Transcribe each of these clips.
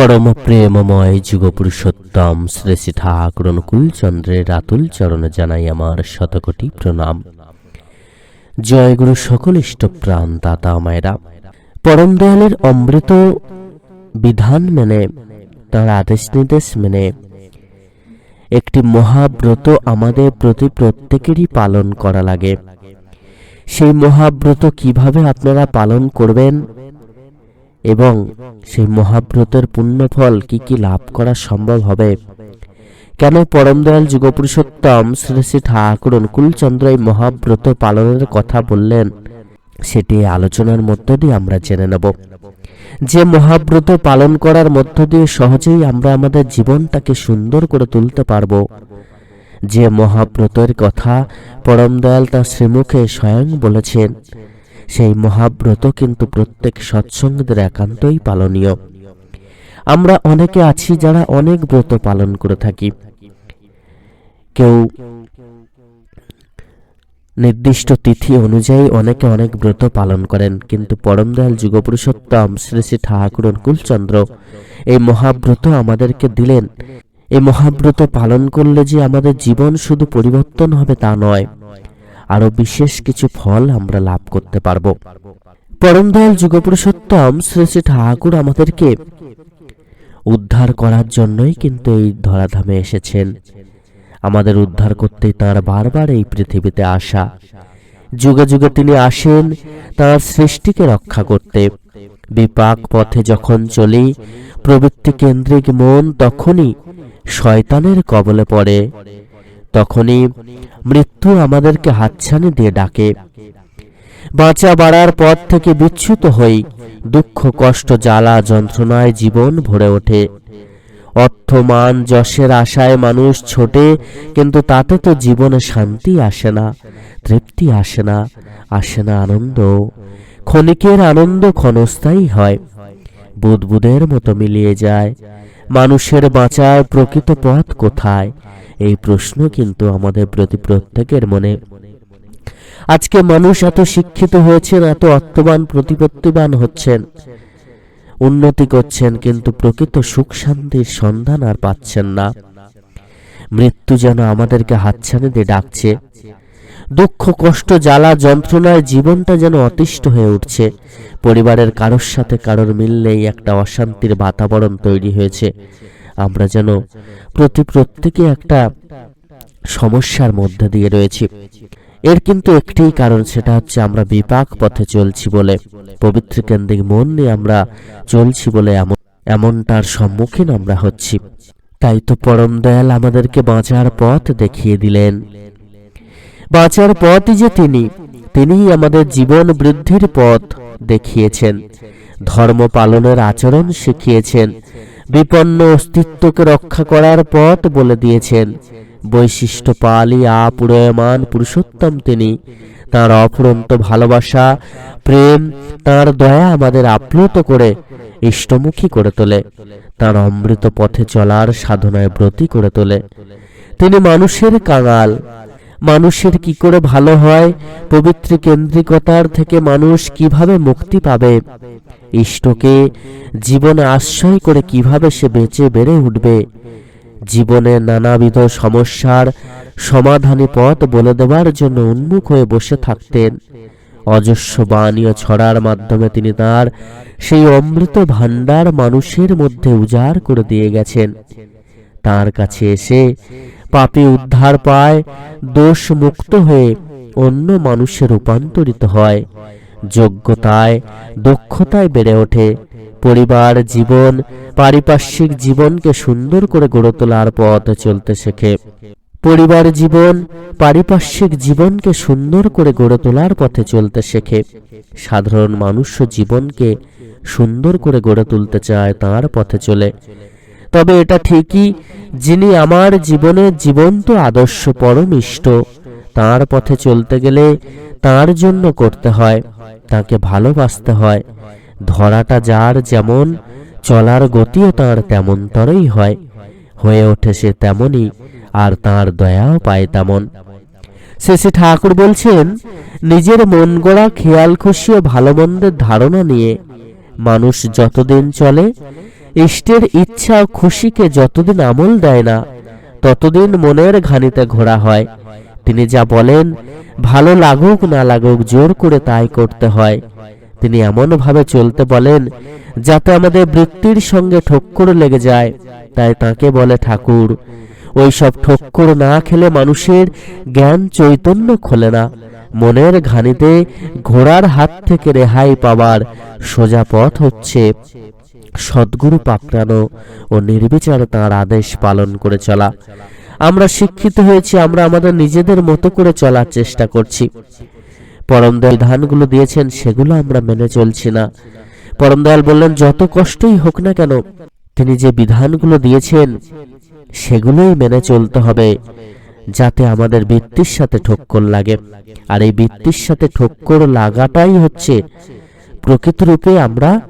পরম প্রেমময় যুগপুরুষোত্তম শ্রী শ্রী ঠাকুর অনুকূল চন্দ্রের রাতুল চরণে জানাই আমার শতকোটি প্রণাম। জয় গুরু সকল ইষ্টপ্রাণ দাতা মায়েরা। পরম দয়ালের অমৃত বিধান মেনে, তার আদেশ নির্দেশ মেনে, একটি মহাব্রত আমাদের প্রতি প্রত্যেকেরই পালন করা লাগে। সেই মহাব্রত কীভাবে আপনারা পালন করবেন এবং সেই মহাব্রতের পুণ্যফল কি কি লাভ করা সম্ভব হবে? কেন পরম দয়াল যুগপুরুষোত্তম শ্রী শ্রী ঠাকুর অনুকূলচন্দ্র এই মহাব্রত পালনের কথা বললেন? সেটি আলোচনার মধ্য দিয়ে আমরা জেনে নেব। যে মহাব্রত পালন করার মধ্য দিয়ে সহজেই আমরা আমাদের জীবনটাকে সুন্দর করে তুলতে পারব। যে মহাব্রতের কথা পরম দয়াল তার শ্রীমুখে স্বয়ং বলেছেন সেই মহাব্রত কিন্তু প্রত্যেক সৎসঙ্গদের একান্তই পালনীয়। আমরা অনেকে আছি যারা অনেক ব্রত পালন করে থাকি। কেউ নির্দিষ্ট তিথি অনুযায়ী অনেকে অনেক ব্রত পালন করেন, কিন্তু পরম দয়াল যুগপুরুষোত্তম শ্রী শ্রী ঠাকুর অনুকূলচন্দ্র এই মহাব্রত আমাদেরকে দিলেন। এই মহাব্রত পালন করলে যে আমাদের জীবন শুধু পরিবর্তন হবে তা নয় আরও বিশেষ কিছু ফল আমরা লাভ করতে পারব। পরম দয়াল যুগপুরুষোত্তম শ্রী শ্রী ঠাকুর আমাদেরকে উদ্ধার করার জন্যই কিন্তু এই ধরাধামে এসেছেন। আমাদের উদ্ধার করতেই তার বারবার এই পৃথিবীতে আসা। যুগে যুগে তিনি আসেন তার সৃষ্টিকে রক্ষা করতে। বিপাক পথে যখন চলি, প্রবৃত্তি কেন্দ্রিক মন, তখনই শয়তানের কবলে পড়ে। তখনই মৃত্যু আমাদেরকে হাতছানি দিয়ে ডাকে। বাঁচা বাড়ার পথ থেকে বিচ্যুত হই, দুঃখ, কষ্ট, জ্বালা, যন্ত্রণায় জীবন ভরে ওঠে। অর্থমান যশের আশায় মানুষ ছোটে, কিন্তু তাতে তো জীবনে শান্তি আসে না, তৃপ্তি আসে না আসে না আনন্দ। ক্ষণিকের আনন্দ ক্ষণস্থায়ী হয়, বুদবুদের মতো মিলিয়ে যায়। মানুষের বাঁচার প্রকৃত পথ কোথায়? এই প্রশ্ন কিন্তু আমাদের প্রতি প্রত্যেকের মনে। আজকে মানুষ এত শিক্ষিত হয়েছেন, এত অর্থবান প্রতিপত্তিবান হচ্ছেন। উন্নতি করছেন, কিন্তু প্রকৃত সুখ শান্তির সন্ধান আর পাচ্ছেন না। মৃত্যু যেন আমাদেরকে হাতছানি দিয়ে ডাকছে। দুঃখ, কষ্ট, জ্বালা, যন্ত্রণায় জীবনটা যেন অতিষ্ঠ হয়ে উঠছে। পরিবারের কারোর সাথে কারোর মিল নেই, একটা অশান্তির বাতাবরণ তৈরি হয়েছে। আমরা যেন প্রতি প্রত্যেকে একটা সমস্যার মধ্যে দিয়ে রয়েছি। এর কিন্তু একটিই কারণ সেটা হচ্ছে আমরা বিপাক পথে চলছি বলে, পবিত্র কেন্দ্রিক মন নিয়ে আমরা চলছি বলে এমন, এমনটার সম্মুখীন আমরা হচ্ছি। তাই তো পরম দয়াল আমাদেরকে বাঁচার পথ দেখিয়ে দিলেন। বাঁচার পথই যে তিনি, তিনিই আমাদের জীবন বৃদ্ধির পথ দেখিয়েছেন। ধর্ম পালনের আচরণ শিখিয়েছেন। বিপন্ন অস্তিত্বকে রক্ষা করার পথ বলে দিয়েছেন। বৈশিষ্ট্য পালি আপুরয়মান পুরুষোত্তম তিনি। তার অফুরন্ত ভালোবাসা, প্রেম, তার দয়া আমাদের আপ্লুত করে, ইষ্টমুখী করে তোলে। তার অমৃত পথে চলার সাধনায় ব্রতী করে তোলে। তিনি মানুষের কাঙাল মানুষের কি করে ভালো হয়? পবিত্র কেন্দ্রিকতার থেকে মানুষ কীভাবে মুক্তি পাবে? ইষ্টকে জীবনে আশ্রয় করে কীভাবে সে বেঁচে বেড়ে উঠবে? জীবনে নানাবিধ সমস্যার সমাধানী পথ বলে দেওয়ার জন্য উন্মুখ হয়ে বসে থাকতেন। অজস্র বাণীয় ছড়ার মাধ্যমে তিনি তার সেই অমৃত ভাণ্ডার মানুষের মধ্যে উজাড় করে দিয়ে গেছেন। তার কাছে এসে পাপি উদ্ধার পায়, দোষ মুক্ত হয়ে অন্য মানুষে রূপান্তরিত হয়। যোগ্যতায়, দক্ষতায় বেড়ে ওঠে। পরিবার, জীবন, পারিপার্শ্বিক জীবনকে সুন্দর করে গড়ে তোলার পথ চলতে শেখে। পরিবার জীবন, পারিপার্শ্বিক জীবনকে সুন্দর করে গড়ে তোলার পথে চলতে শেখে। সাধারণ মানুষ জীবনকে সুন্দর করে গড়ে তুলতে চায়, তার পথে চলে। তবে এটা ঠিকই যিনি আমার জীবনের জীবন্ত আদর্শ পরম ইষ্ট তাঁর পথে চলতে গেলে তার জন্য করতে হয়, তাকে ভালোবাসতে হয়। ধরাটা যার যেমন, চলার গতিও তার তেমনতরই হয়। হয়ে ওঠে সে তেমনই, আর তার দয়াও পায় তেমন। শেষে ঠাকুর বলছেন, নিজের মন গড়া খেয়াল খুশি ও ভালো মন্দের ধারণা নিয়ে মানুষ যতদিন চলে ইষ্টের ইচ্ছা খুশিকে যতদিন আমল দেয় না, ততদিন মনের ঘানিতে ঘোরা হয়। তিনি যা বলেন, ভালো লাগুক না লাগুক, জোর করে তাই করতে হয়। তিনি এমনভাবে চলতে বলেন, যাতে আমাদের বৃত্তির সঙ্গে ঠক্কর লেগে যায়। তাই তাকে বলে ঠাকুর ওই সব ঠক্কর না খেলে মানুষের জ্ঞান চৈতন্য খোলে না। মনের ঘানিতে ঘোড়ার হাত থেকে রেহাই পাওয়ার সোজা পথ হচ্ছে সদ্গুরু পাকড়ানো ও নির্বিচারে তাঁর আদেশ পালন করে চলা। আমরা শিক্ষিত হয়েছি, আমরা আমাদের নিজেদের মতো করে চলার চেষ্টা করছি। পরম দয়াল ধানগুলো দিয়েছেন, সেগুলো আমরা মেনে চলছি না। পরম দয়াল বললেন, যত কষ্টই হোক না কেন, তিনি যে বিধানগুলো দিয়েছেন, সেগুলোই মেনে চলতে হবে, যাতে আমাদের বৃত্তির সাথে ঠক্কর লাগে। আর এই বৃত্তির সাথে ঠক্কর লাগাটাই হচ্ছে প্রকৃতরূপে আমরা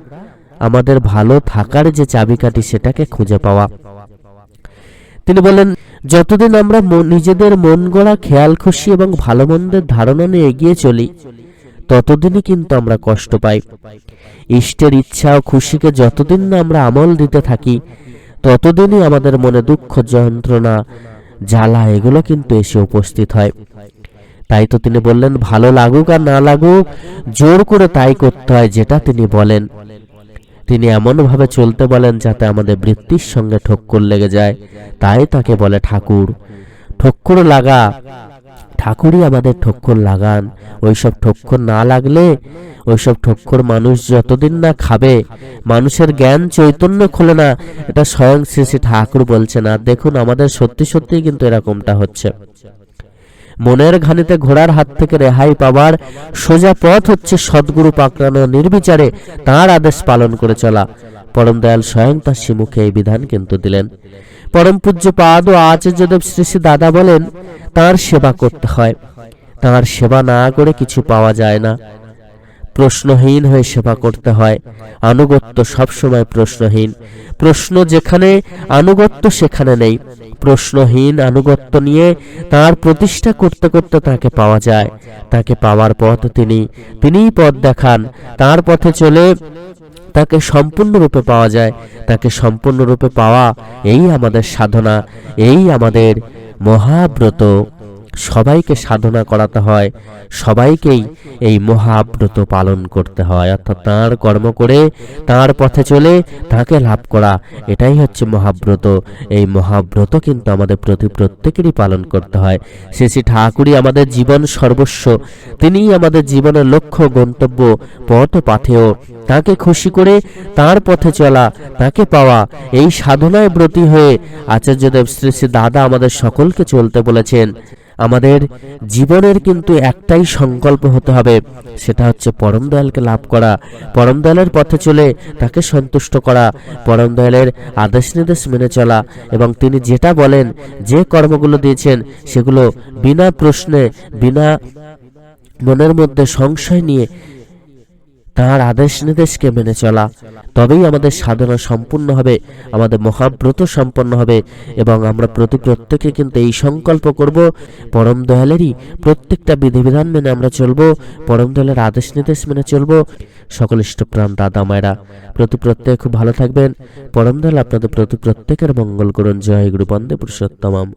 আমাদের ভালো থাকার যে চাবিকাঠি সেটাকে খুঁজে পাওয়া। তিনি বলেন, যতদিন আমরা নিজেদের মন গড়া, খেয়াল খুশি এবং ভালো মন্দের ধারণা নিয়ে এগিয়ে চলি, ততদিনই কিন্তু আমরা কষ্ট পাই। ইষ্টের ইচ্ছা ও খুশিকে যতদিন না আমরা আমল দিতে থাকি, ততদিনই আমাদের মনে দুঃখ, যন্ত্রণা, জ্বালা, এগুলো কিন্তু এসে উপস্থিত হয়। তাই তো তিনি বললেন, ভালো লাগুক আর না লাগুক, জোর করে তাই করতে হয় যেটা তিনি বলেন। তিনি এমনভাবে চলতে বলেন যাতে আমাদের বৃত্তির সঙ্গে ঠক্কর লেগে যায়। তাই তাকে বলে ঠাকুর। ঠক্কর লাগা। ঠাকুরই আমাদের ঠক্কর লাগান। ওইসব ঠক্কর না লাগলে, ওইসব ঠক্কর মানুষ যতদিন না খাবে, মানুষের জ্ঞান চৈতন্য খোলে না। এটা স্বয়ং শ্রী শ্রী ঠাকুর বলছে না দেখুন, আমাদের সত্যি সত্যি কিন্তু এরকমটা হচ্ছে। মনের ঘানিতে ঘোড়ার হাত থেকে রেহাই পাবার সোজা পথ হচ্ছে সদ্গুরু পাকড়ানো নির্বিচারে তার আদেশ পালন করে চলা। পরম দয়াল স্বয়ং তার শ্রীমুখে এই বিধান কিন্তু দিলেন। পরম পূজ্য পাদ ও আচার্যদেব শ্রী শ্রী দাদা বলেন, তার সেবা করতে হয়। তার সেবা না করে কিছু পাওয়া যায় না। প্রশ্নহীন হয়ে সেবা করতে হয়। আনুগত্য সবসময় প্রশ্নহীন। প্রশ্ন যেখানে, আনুগত্য সেখানে নেই। প্রশ্নহীন আনুগত্য নিয়ে তার প্রতিষ্ঠা করতে করতে তাকে পাওয়া যায়। তাকে পাওয়ার পথ তিনি, তিনিই পথ দেখান। তার পথে চলে তাকে সম্পূর্ণরূপে পাওয়া যায়। তাকে সম্পূর্ণরূপে পাওয়া এই আমাদের সাধনা, এই আমাদের মহাব্রত। সবাইকে সাধনা করাতে হয়, সবাইকেই এই মহাব্রত পালন করতে হয়। অর্থাৎ তাঁর কর্ম করে, তাঁর পথে চলে তাকে লাভ করা, এটাই হচ্ছে মহাব্রত। এই মহাব্রত কিন্তু আমাদের প্রতি প্রত্যেকেরই পালন করতে হয়। শ্রী শ্রী ঠাকুরই আমাদের জীবন সর্বস্ব, তিনিই আমাদের জীবনের লক্ষ্য, গন্তব্য, পথ পাথেয়। তাকে খুশি করে, তার পথে চলা, তাকে পাওয়া, এই সাধনায় ব্রতী হয়ে আচার্যদেব শ্রী শ্রী দাদা আমাদের সকলকে চলতে বলেছেন আমাদের জীবনের কিন্তু একটাই সংকল্প হতে হবে, সেটা হচ্ছে পরম দয়ালকে লাভ করা। পরম দয়ালের পথে চলে তাকে সন্তুষ্ট করা, পরম দয়ালের আদেশ নির্দেশ মেনে চলা এবং তিনি যেটা বলেন, যে কর্মগুলো দিয়েছেন, সেগুলো বিনা প্রশ্নে, বিনা মনের মধ্যে সংশয় নিয়ে তাঁর আদেশ নির্দেশকে মেনে চলা। তবেই আমাদের সাধনা সম্পূর্ণ হবে, আমাদের মহাব্রত সম্পন্ন হবে এবং আমরা প্রতি প্রত্যেকে কিন্তু এই সংকল্প করব, পরম দয়ালেরই প্রত্যেকটা বিধিবিধান মেনে আমরা চলবো, পরম দয়ালের আদেশ নির্দেশ মেনে চলব। সকল ইষ্টপ্রাণ দাদা মায়েরা, প্রতি প্রত্যেকে খুব ভালো থাকবেন। পরম দয়াল আপনাদের প্রতি প্রত্যেকের মঙ্গল করুন। জয় গুরু বন্দে পুরুষোত্তমম।